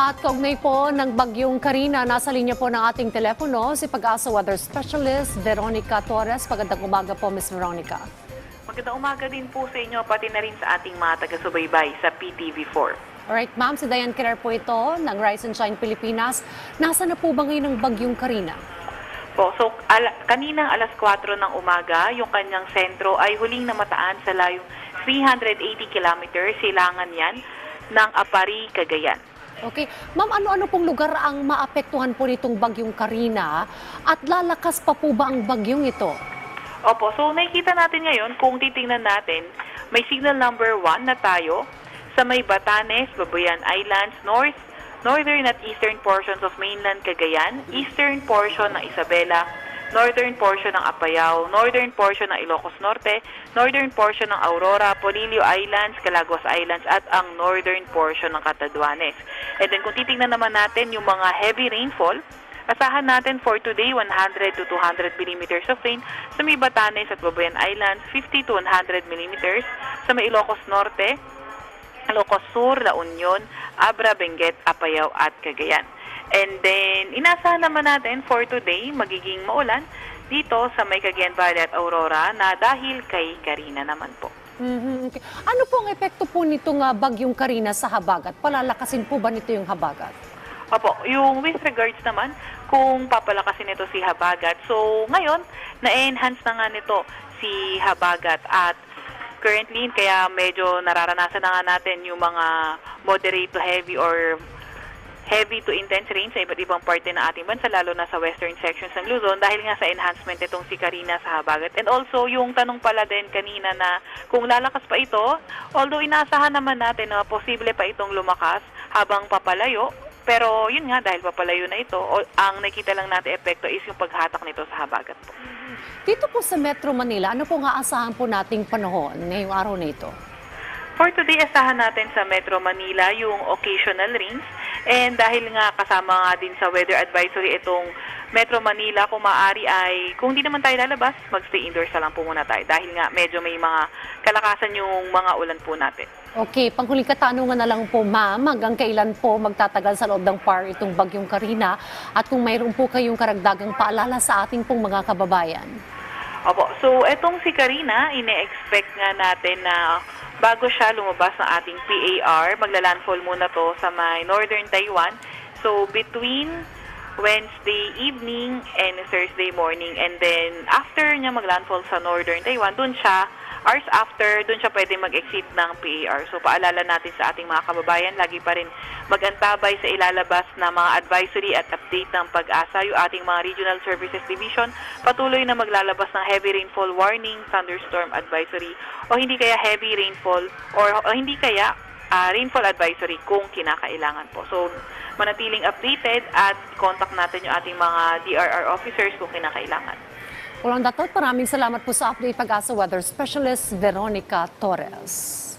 At kaugnay po ng bagyong Karina, nasa linya po ng ating telepono si Pag-asa Weather Specialist Veronica Torres. Magandang umaga po, Ms. Veronica. Magandang umaga din po sa inyo, pati na rin sa ating mga taga-subaybay sa PTV4. Alright, ma'am, si Diane Kirer po ito ng Rise and Shine Pilipinas. Nasa na po ba ngayon ng bagyong Karina? Po, so, ala, kaninang alas 4 ng umaga, yung kanyang sentro ay huling namataan sa layong 380 kilometers, silangan yan, ng Apari, Cagayan. Okay. Ma'am, ano-ano pong lugar ang maapektuhan po nitong bagyong Karina at lalakas pa po ba ang bagyong ito? Opo, so nakikita natin ngayon, kung titingnan natin, may signal number 1 na tayo sa may Batanes, Babuyan Islands, North, northern at eastern portions of mainland Cagayan, eastern portion ng Isabela, northern portion ng Apayao, northern portion ng Ilocos Norte, northern portion ng Aurora, Polillo Islands, Calaguas Islands, at ang northern portion ng Catanduanes. And then kung titingnan naman natin yung mga heavy rainfall, Asahan natin for today 100 to 200 millimeters of rain sa may Batanes at Babuyan Islands, 50 to 100 millimeters sa may Ilocos Norte, Ilocos Sur, La Union, Abra, Benguet, Apayao at Cagayan. And then, inasahan naman natin for today, magiging maulan dito sa may Cagayan Valley at Aurora na dahil kay Karina naman po. Mhm, okay. Ano po ang epekto po nitong ah, bagyong Karina sa habagat? Palalakasin po ba nito yung habagat? Opo, yung with regards naman, kung papalakasin nito si Habagat. So, ngayon, na-enhance na nga nito si Habagat at currently, kaya medyo nararanasan na nga natin yung mga moderate to heavy or heavy to intense rain sa iba't ibang parte ng ating bansa, lalo na sa western sections ng Luzon dahil nga sa enhancement itong si Karina sa Habagat. And also, yung tanong pala din kanina na kung lalakas pa ito, although inaasahan naman natin na posible pa itong lumakas habang papalayo, pero yun nga, dahil papalayo na ito, ang nakita lang natin epekto is yung paghatak nito sa Habagat po. Dito po sa Metro Manila, ano po nga asahan po nating panahon ngayong araw na ito? For today, asahan natin sa Metro Manila yung occasional rains. And dahil nga kasama nga din sa weather advisory itong Metro Manila, kung maaari ay, kung di naman tayo lalabas, magstay indoors na lang po muna tayo. Dahil nga medyo may mga kalakasan yung mga ulan po natin. Okay, panghuling katanungan na lang po, ma'am, hanggang kailan po magtatagal sa loob ng PAR itong bagyong Karina at kung mayroon po kayong karagdagang paalala sa ating pong mga kababayan? Opo. So, etong si Karina, ine-expect nga natin na bago siya lumabas ng ating PAR, maglalandfall muna to sa may northern Taiwan. So, between Wednesday evening and Thursday morning. And then, after niya maglandfall sa northern Taiwan, dun siya, hours after, dun siya pwede mag-exit ng PAR. So, paalala natin sa ating mga kababayan, lagi pa rin mag-antabay sa ilalabas na mga advisory at update ng pag-asa. Yung ating mga Regional Services Division, patuloy na maglalabas ng heavy rainfall warning, thunderstorm advisory, o hindi kaya heavy rainfall, or, o hindi kaya ah, rainfall advisory kung kinakailangan po. So, manatiling updated at contact natin yung ating mga DRR officers kung kinakailangan. Walang datot, maraming salamat po sa update pag-asa Weather Specialist Veronica Torres.